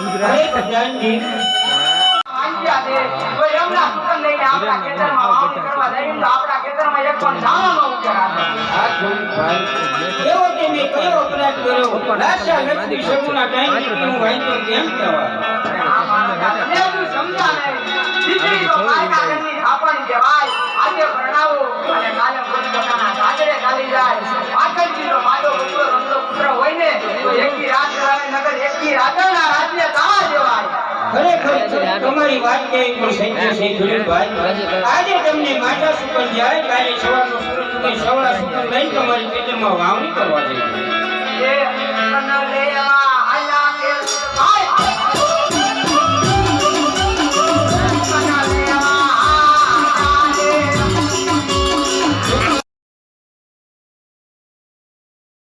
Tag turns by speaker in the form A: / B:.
A: પ્રધાનજી
B: માંગ્યા છે તો એમના સુકન લઈને આપણા ખેતરમાં વાવણી કરવા જઈએ તો આપણા ખેતરમાં એક પણ દાણાનો ઉકેલ આવે.
A: આ ખેડૂતભાઈ એવો તે મેં કયો અપરાધ કર્યો? લાશા લક્ષ્મી શગુના ટાઈમ હું વાંચો કેમ કહેવાય.
B: રાજાના રાજ્ય તાળા દેવાય.
A: ખરેખર તમારી વાત કે પણ સત્ય છે ખેડૂતભાઈ આજે તમને માતા સુકન જાય કાલે સવારનો સૂરજ સવાળા સુકન લઈને તમારી ખેતરમાં વાવણી કરવા જઈએ
B: એ કન લે